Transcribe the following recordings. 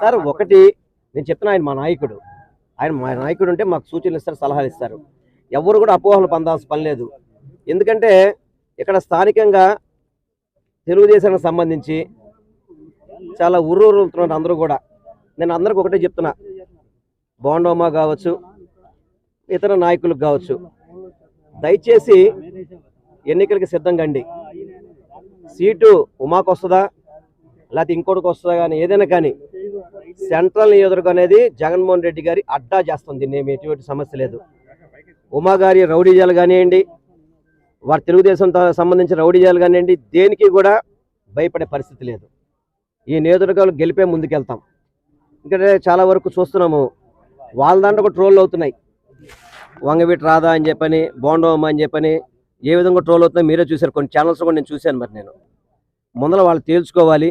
Sir ఒకటి నేను చెప్తున్నా ఆయన మా నాయకుడు. ఆయన మా నాయకుడు ఉంటే మాకు సూచనలు ఇస్తారు సలహాలు ఇస్తారు. ఎవరు కూడా అపోహలు పొందాల్సిన పని లేదు. ఎందుకంటే ఇక్కడ స్థానికంగా తెలుగుదేశానికి సంబంధించి చాలా ఉర్రూరుతున్నారు అందరూ కూడా. నేను అందరికి ఒకటే చెప్తున్నా. బోండోమా కావచ్చు ఇతర నాయకులకు కావచ్చు దయచేసి ఎన్నికలకి సిద్ధంగా అండి సీటు ఉమాకు వస్తుందా? లేకపోతే ఇంకోటికి వస్తుందా కానీ ఏదైనా కానీ సెంట్రల్ నియోజకవర్గం అనేది జగన్మోహన్ రెడ్డి గారి అడ్డా చేస్తుంది. నేను ఎటువంటి సమస్య లేదు. ఉమా గారి రౌడీజాలు కానివ్వండి వారి తెలుగుదేశంతో సంబంధించిన రౌడీజాలు కానివ్వండి దేనికి కూడా భయపడే పరిస్థితి లేదు. ఈ నియోజకవర్గాలు గెలిపే ముందుకెళ్తాం. ఎందుకంటే చాలా వరకు చూస్తున్నాము. వాళ్ళ దాంట్లో కూడా ట్రోల్ అవుతున్నాయి. వంగవీటి రాదా అని చెప్పని బోండోమ్మ అని చెప్పని ఏ విధంగా ట్రోల్ అవుతున్నాయి మీరే చూశారు. కొన్ని ఛానల్స్ కూడా నేను చూశాను మరి నేను. ముందర వాళ్ళు తేల్చుకోవాలి.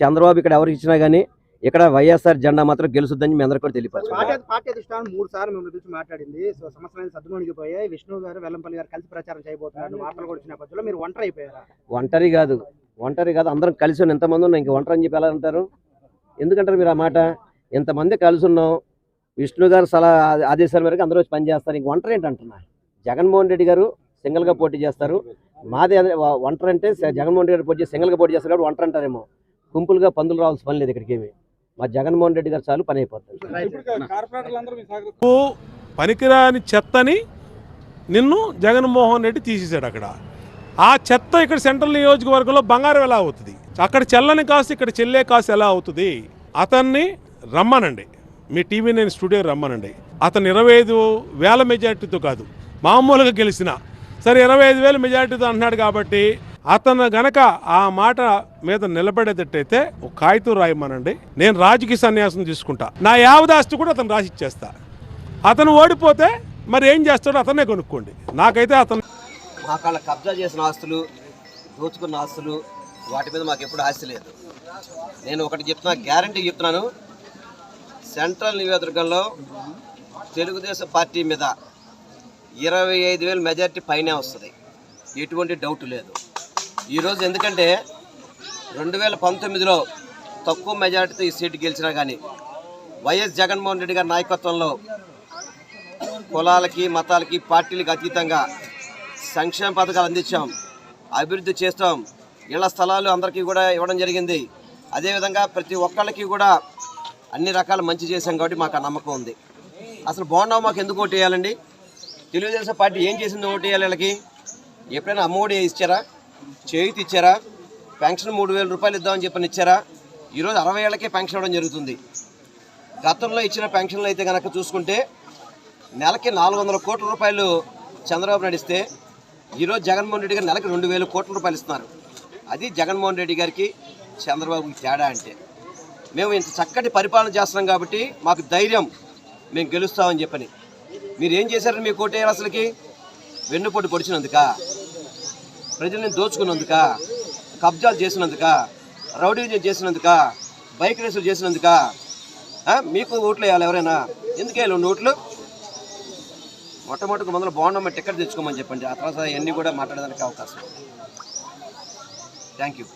చంద్రబాబు ఇక్కడ ఎవరికి ఇచ్చినా కానీ ఇక్కడ వైఎస్ఆర్ జెండా మాత్రం గెలుస్తుందని మీ అందరికీ కూడా తెలియపరచుకోవాలి పార్టీ అధిష్టానం మూడు సార్లు మిమ్మల్ని పిలిచి మాట్లాడింది. సో సమస్యలు సద్దుమణిగిపోయాయి విష్ణు గారు వెల్లంపల్లి గారు కలిసి ప్రచారం చేయబోతున్నారు. వార్తలు కూడా వచ్చిన నేపథ్యంలో మీరు ఒంటరి అయిపోయారా? ఒంటరి కాదు. ఒంటరి కాదు. అందరం కలిసి ఉన్నాం. ఎంతమంది ఉన్నాం? ఇంక ఒంటరి అని చెప్పి ఎలా అంటారు? ఎందుకంటారు మీరు ఆ మాట? ఎంతమంది కలిసి ఉన్నాం? విష్ణు గారు సలహా ఆదే- ఆదేశాల మేరకు అందరూ వచ్చి పనిచేస్తారు ఇంక ఒంటరి ఏంటి అంటున్నా జగన్మోహన్ రెడ్డి గారు సింగిల్గా పోటీ చేస్తారు. మాదే ఒంటరి అంటే జగన్మోహన్ రెడ్డి గారు పోటీ చేసి సింగిల్గా పోటీ చేస్తారు కాబట్టి ఒంటరి అంటారేమో. గుంపులుగా పందులు రావాల్సిన పని లేదు ఇక్కడికి ఏమి. మా జగన్మోహన్ రెడ్డి గారు చాలు పని అయిపోతుంది పనికిరాని చెత్తని నిన్ను జగన్మోహన్ రెడ్డి తీసేశాడు అక్కడ. ఆ చెత్త ఇక్కడ సెంట్రల్ నియోజకవర్గంలో బంగారం ఎలా అవుతుంది? అక్కడ చెల్లని కాసు ఇక్కడ చెల్లే కాసు ఎలా అవుతుంది? అతన్ని రమ్మనండి. మీ టీవీ నేను స్టూడియో రమ్మనండి. అతను ఇరవై ఐదు వేల మెజార్టీతో కాదు మామూలుగా గెలిచిన. సరే ఇరవై ఐదు వేల మెజార్టీతో అంటున్నాడు కాబట్టి అతను గనక ఆ మాట మీద నిలబడేటట్టయితే ఒక కాగితం రాయమనండి. నేను రాజకీయ సన్యాసం తీసుకుంటా. నా యావదాస్తి కూడా అతను రాసిచ్చేస్తా అతను ఓడిపోతే మరి ఏం చేస్తాడో అతనే కొనుక్కోండి. నాకైతే అతను మాకు వాళ్ళ కబ్జా చేసిన ఆస్తులు దోచుకున్న ఆస్తులు వాటి మీద మాకు ఎప్పుడు ఆస్తి లేదు. నేను ఒకటి చెప్తున్నా గ్యారంటీ చెప్తున్నాను. సెంట్రల్ నియోజకవర్గంలో తెలుగుదేశం పార్టీ మీద ఇరవై ఐదు వేల మెజార్టీ పైనే వస్తుంది. ఎటువంటి డౌట్ లేదు. ఈరోజు ఎందుకంటే రెండు వేల పంతొమ్మిదిలో తక్కువ మెజార్టీతో ఈ సీటు గెలిచినా కానీ వైఎస్ జగన్మోహన్ రెడ్డి గారి నాయకత్వంలో కులాలకి మతాలకి పార్టీలకు అతీతంగా సంక్షేమ పథకాలు అందించాం అభివృద్ధి చేస్తాం ఇళ్ళ స్థలాలు అందరికీ కూడా ఇవ్వడం జరిగింది. అదేవిధంగా ప్రతి ఒక్కళ్ళకి కూడా అన్ని రకాల మంచి చేశాం కాబట్టి మాకు ఆ నమ్మకం ఉంది. అసలు బాగున్నావు మాకు ఎందుకు ఓటు వేయాలండి? తెలుగుదేశం పార్టీ ఏం చేసింది ఓటు వేయాలి వీళ్ళకి? ఎప్పుడైనా అమ్మఒడి ఇచ్చారా? చేయితి ఇచ్చారా పెన్షన్ మూడు వేల రూపాయలు ఇద్దామని చెప్పని ఇచ్చారా? ఈరోజు అరవై ఏళ్ళకే పెన్షన్ ఇవ్వడం జరుగుతుంది. గతంలో ఇచ్చిన పెన్షన్లు అయితే కనుక చూసుకుంటే నెలకి నాలుగు వందల కోట్ల రూపాయలు చంద్రబాబు నడిస్తే ఈరోజు జగన్మోహన్ రెడ్డి గారు నెలకి రెండు వేల కోట్ల రూపాయలు ఇస్తున్నారు. అది జగన్మోహన్ రెడ్డి గారికి చంద్రబాబుకి తేడా అంటే. మేము ఇంత చక్కటి పరిపాలన చేస్తున్నాం కాబట్టి మాకు ధైర్యం. మేము గెలుస్తామని చెప్పని. మీరు ఏం చేశారని మీ కోటేయారు అసలుకి? వెన్నుపోటు పొడిచినందుక? ప్రజల్ని దోచుకున్నందుక కబ్జాలు చేసినందుక రౌడీజం చేసినందుక బైక్ రేసులు చేసినందుక మీకు ఓట్లు వేయాలి ఎవరైనా? ఎందుకు వేయాలి రెండు ఓట్లు మొట్టమొదటి మొదలు బాగుండమని టికెట్ తెచ్చుకోమని చెప్పండి. ఆ తర్వాత అవన్నీ కూడా మాట్లాడడానికి అవకాశం థ్యాంక్ యూ